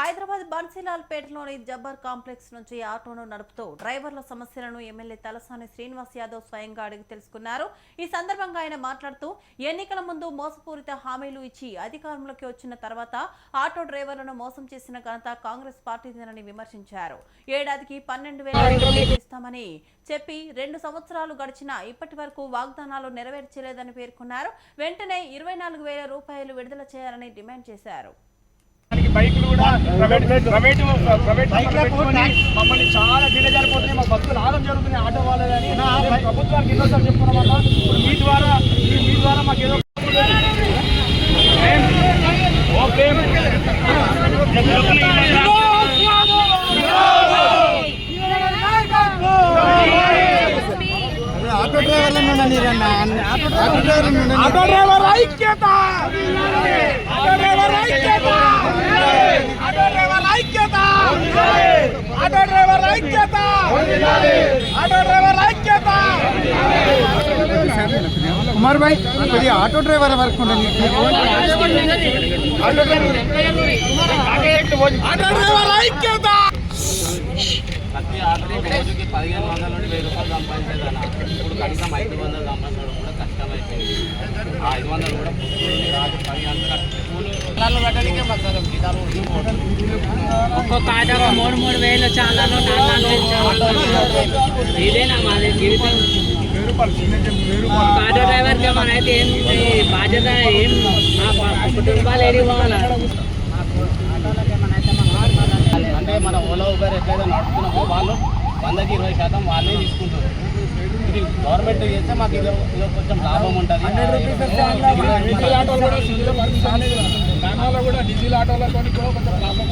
హైదరాబాద్ బన్సీలాల్ పేటలోని జబ్బర్ కాంప్లెక్స్ నుంచి ఆటోను నడుపుతూ డ్రైవర్ల సమస్యలను ఎమ్మెల్యే తలసాని శ్రీనివాస్ యాదవ్ స్వయంగా అడిగి తెలుసుకున్నారు. ఈ సందర్భంగా ఆయన మాట్లాడుతూ ఎన్నికల ముందు మోసపూరిత హామీలు ఇచ్చి అధికారంలోకి వచ్చిన తర్వాత ఆటో డ్రైవర్లను మోసం చేసిన ఘనత కాంగ్రెస్ పార్టీదేనని విమర్శించారు. ఏడాదికి పన్నెండు వేల ఇస్తామని చెప్పి రెండు సంవత్సరాలు గడిచినా ఇప్పటి వరకు వాగ్దానాలు నెరవేర్చలేదని పేర్కొన్నారు. వెంటనే ఇరవై నాలుగు వేల రూపాయలు విడుదల చేయాలని డిమాండ్ చేశారు. కూడా ప్రైవేట్ ప్రైవేట్ ప్రైవేట్ మమ్మల్ని చాలా దిగజారిపోతున్నాయి మా భక్తులు ఆగం జరుగుతున్నాయి ఆటో వాళ్ళని ప్రభుత్వానికి ఎన్నోసార్లు చెప్పుకున్నాం వల్ల మీ ద్వారా మీ- ద్వారా మాకు ఏదో ఓకే ఆటో డ్రైవర్లను డ్రైవర్లను. ఆటో డ్రైవర్ ఐక్యత ఆటో డ్రైవర్ ఐక్యత ఆటో డ్రైవర్ ఐక్యత ఆటో డ్రైవర్ ఐక్యత ఆటో డ్రైవర్ ఐక్యత కుమార్ భాయ్ కొద్ది ఆటో డ్రైవర్ వరకు ఉండండి ఆటో ఆటో ప్రతి రోజుకి పదిహేను వందల నుండి వెయ్యి రూపాయలు ఇప్పుడు కనీసం ఐదు వందలు సంపాదించడం కూడా కష్టమైపోయింది ఆ ఐదు వందలు కూడా పది వందలు కూలీలు ఒక్కొక్క మూడు మూడు వేలు చాలా ఇదేనా మాది జీవితం మనైతే ఏం బాధ్యత కుటుంబాలు పోవాలా అంటే మన ఓలా ఉబర్ ఎట్లయితే నడుపుతున్నామో వాళ్ళు వందకి ఇరవై శాతం వాళ్ళే తీసుకుంటారు ఇది గవర్నమెంట్ చేస్తే మాకు ఇది కొంచెం లాభం ఉంటుంది డీజిల్ ఆటోలతో కూడా కొంచెం లాభం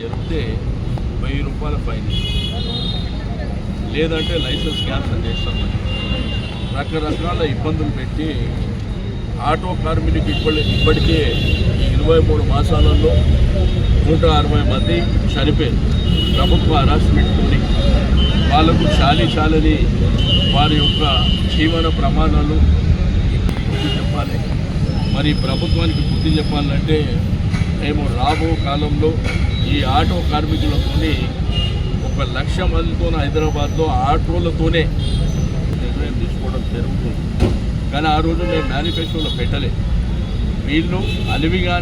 చెప్తే రూపాయల ఫైన్ లేదంటే లైసెన్స్ క్యాన్సిల్ చేస్తామని రకరకాల ఇబ్బందులు పెట్టి ఆటో కార్మికులకి ఇప్పటి ఇప్పటికే ఇరవై మూడు మాసాలలో నూట అరవై మంది చనిపోయారు. ప్రభుత్వ హరాస్మెంట్తోని వాళ్ళకు చాలీ చాలని వారి యొక్క జీవన ప్రమాణాలు బుద్ధి చెప్పాలి. మరి ప్రభుత్వానికి బుద్ధి చెప్పాలంటే మేము రాబో కాలంలో ఈ ఆటో కార్మికులతోని ఒక లక్ష మందితో హైదరాబాద్లో ఆటోలతోనే నిర్ణయం తీసుకోవడం జరుగుతుంది. కానీ ఆ రోజు మేము మేనిఫెస్టోలో పెట్టలే. వీళ్ళు అలివిగా